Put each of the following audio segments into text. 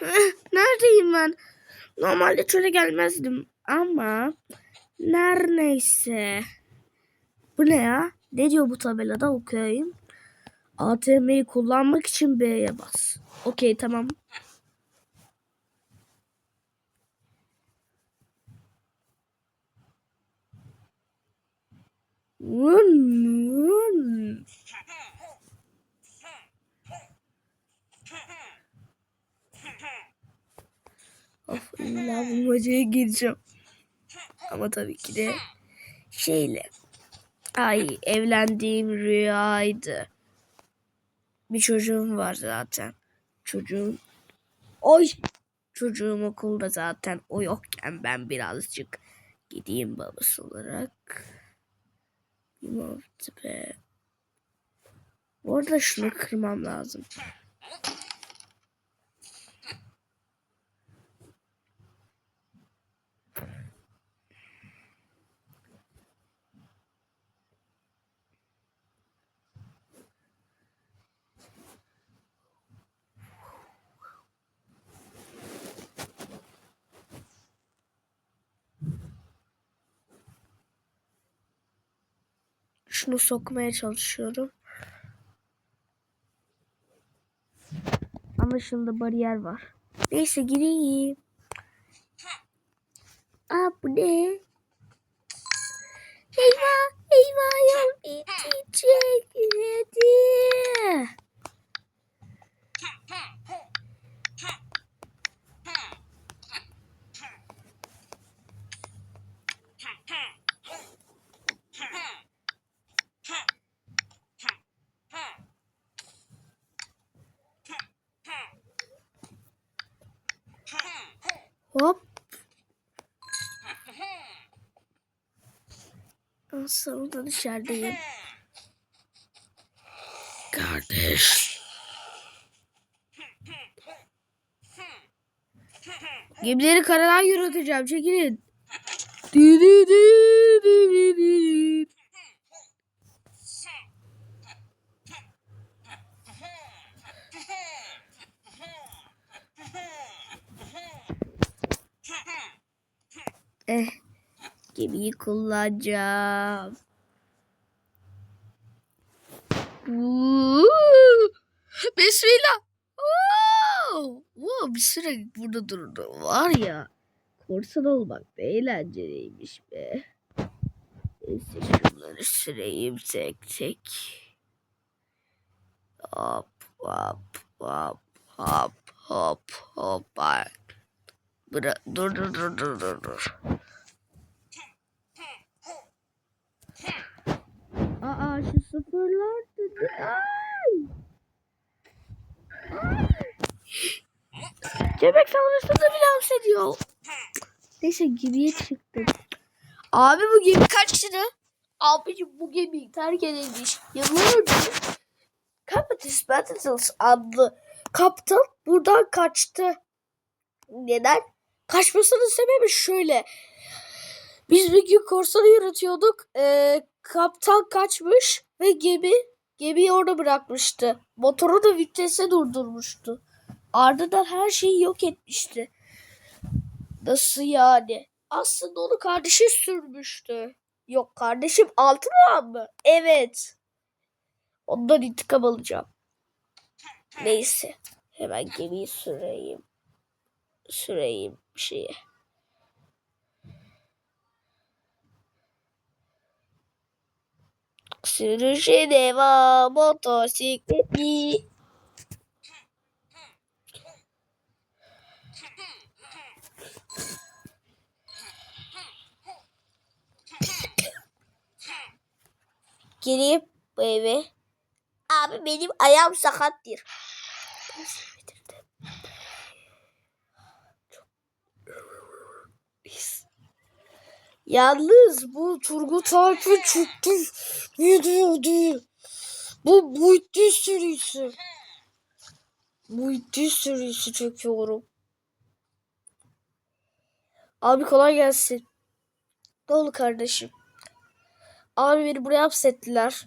Neredeyim ben? Normalde şöyle gelmezdim ama her neyse. Bu ne ya? Ne diyor bu tabelada okuyayım. ATM'yi kullanmak için B'ye bas. Okey tamam. Vın, vın. Of illa bulmacaya gireceğim. Ama tabii ki de şeyle. Ay evlendiğim rüyaydı. Bir çocuğum var zaten. Çocuğum. Oy. Çocuğum okulda zaten. O yokken ben birazcık gideyim babası olarak. Yumurta be. Bu arada şunu kırmam lazım. Şunu sokmaya çalışıyorum. Ama şunda bariyer var. Neyse gireyim. Aa bu ne? Hop. Sonunda dışarıdayım. Kardeş. Gemileri karadan yürüteceğim. Çekilin. Dü dü dü dü dü dü. Eh, gemiyi kullanacağım. Bismillah. Wow. Wow, bir süre burada durdu. Var ya. Korsan olmak da eğlenceliymiş be. Neyse şunları süreyim tek tek. Hop hop hop hop hop hop. Ay. Bıra dur dur dur dur dur dur. Aa şu sıfırlar dedi. Ay. Ay. Göbek savaşında bile dans ediyor. Neyse geriye çıktım. Abi bu gemi kaç lira? Abicim bu gemi terk edilmiş. Yıllar önce Captain Battles adlı kaptan buradan kaçtı. Neden? Kaçmasının sebebi şöyle. Biz bir gün korsanı yürütüyorduk. Ee, kaptan kaçmış ve gemi gemiyi orada bırakmıştı. Motoru da vitese durdurmuştu. Ardından her şeyi yok etmişti. Nasıl yani? Aslında onu kardeşi sürmüştü. Yok kardeşim altın olan mı? Evet. Ondan intikam alacağım. Neyse. Hemen gemiyi süreyim. Süreyim bir şeye. Sürüşe devam motosikleti. Gireyim bu eve. Abi benim ayağım sakattır. Yalnız bu Turgut Alp'in çıktı. Ne diyordu? Bu Muhittin serisi. Muhittin serisi çekiyorum. Abi kolay gelsin. Ne oldu kardeşim? Abi beni buraya hapsettiler.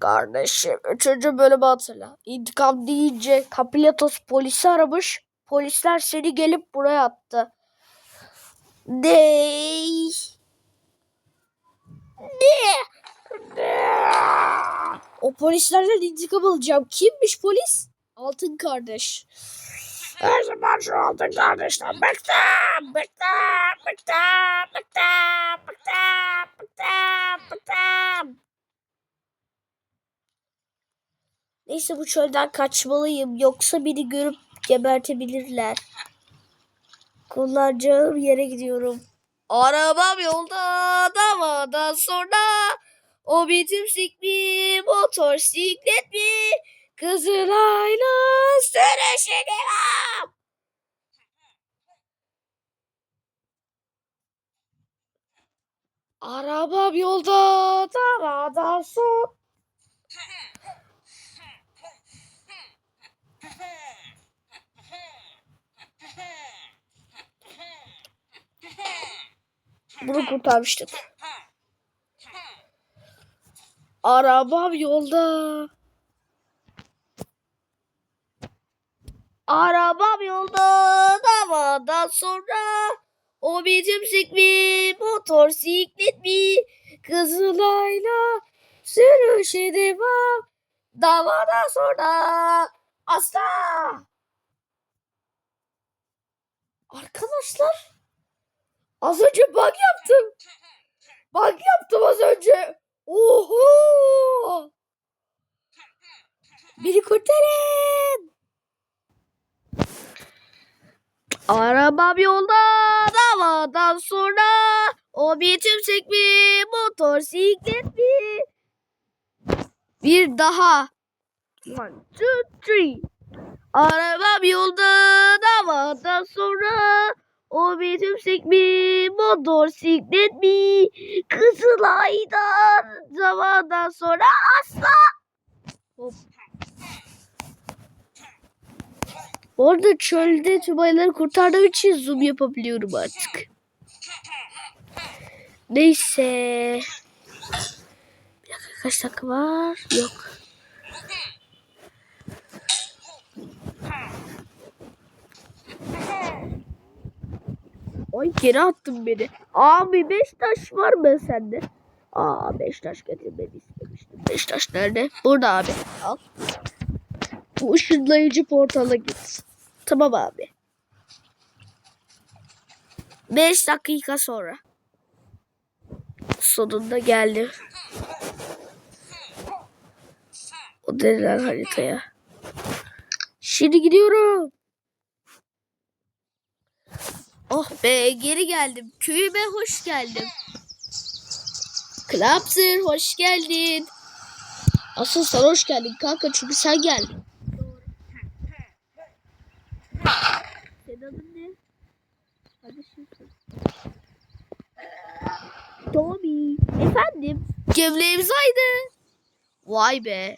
Kardeşim üçüncü bölümü hatırla. İntikam deyince Kapilatos polisi aramış. Polisler seni gelip buraya attı. Ne? O polislerden intikam alacağım. Kimmiş polis? Altın kardeş. Her zaman şu altın kardeşten bıktım, bıktım, bıktım, bıktım, bıktım, bıktım, bıktım. Neyse bu çölden kaçmalıyım. Yoksa beni görüp gebertebilirler. Kullanacağım yere gidiyorum. Arabam yolda davadan sonra o bitim sikmi motor siklet mi Kızılay'la sürüşe devam. Arabam yolda davadan sonra Bunu kurtarmıştık. Arabam yolda. Arabam yolda. Davadan sonra o bizim sikmi motor siklet mi Kızılay'la sürüşe devam. Davadan sonra asla. Arkadaşlar az önce bug yaptım. Bug yaptım az önce. Oho! Beni kurtarın. Arabam yolda davadan sonra o bir tümsek mi motosiklet mi? Bir daha. One, two, three. Arabam yolda davadan sonra o bir tümsek mi motosiklet mi? Kızılay'dan davadan sonra asla. Hop. Orada çölde tübayları kurtardığım için zoom yapabiliyorum artık. Neyse. Bir dakika kaç dakika var? Yok. Ay geri attın beni. Abi beş taş var mı sende? Aa beş taş getirmeni istemiştim. Beş taş nerede? Burada abi. Al. Bu ışınlayıcı portala git. Tamam abi. 5 dakika sonra. Sonunda geldi. O denilen haritaya. Şimdi gidiyorum. Oh be geri geldim. Köyüme hoş geldin. Klapsır hoş geldin. Asıl sen hoş geldin kanka çünkü sen geldin. Tommy. Efendim? Gömleğimiz aynı. Vay be.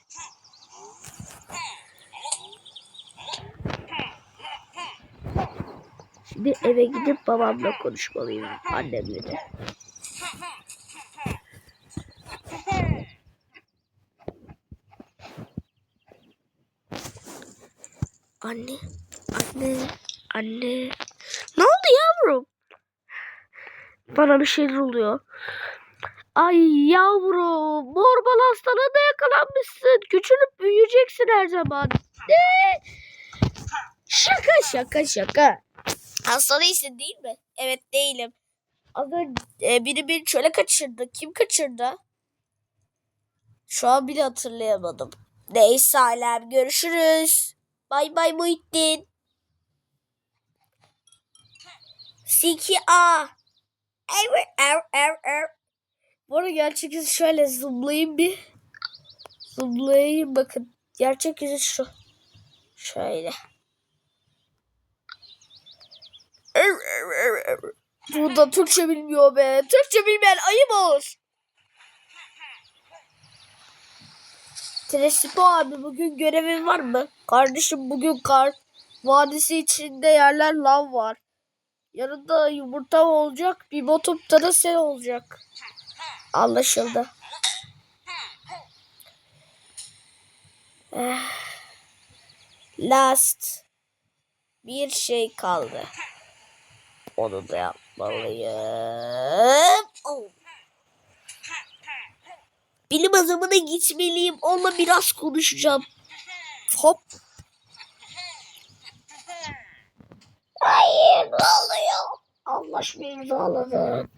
Şimdi eve gidip babamla konuşmalıyım. Annemle de. Anne, anne, anne. Ne oldu yavrum? Bana bir şeyler oluyor. Ay yavrum, normal hastalığına yakalanmışsın. Küçülüp büyüyeceksin her zaman. Ne? Şaka şaka şaka. Hasta değilsin değil mi? Evet değilim. Az önce e, biri beni çöle kaçırdı. Kim kaçırdı? Şu an bile hatırlayamadım. Neyse alem görüşürüz. Bay bay Muhittin. Siki A. Evet, er, er, er. Bu arada gerçek yüzü şöyle zoomlayayım bir. Zoomlayayım bakın. Gerçek yüzü şu. Şöyle. Bu da Türkçe bilmiyor be. Türkçe bilmeyen ayıp olur. Trespo abi bugün görevin var mı? Kardeşim bugün kar vadisi içinde yerler lav var. Yanında yumurta olacak. Bir botupta da sen olacak. Anlaşıldı. Eh. Last. bir şey kaldı. Onu da yapmalıyım. Oh. Bilim adamına gitmeliyim. Onunla biraz konuşacağım. Hop. Hayır ne oluyor? Anlaşma imzaladık.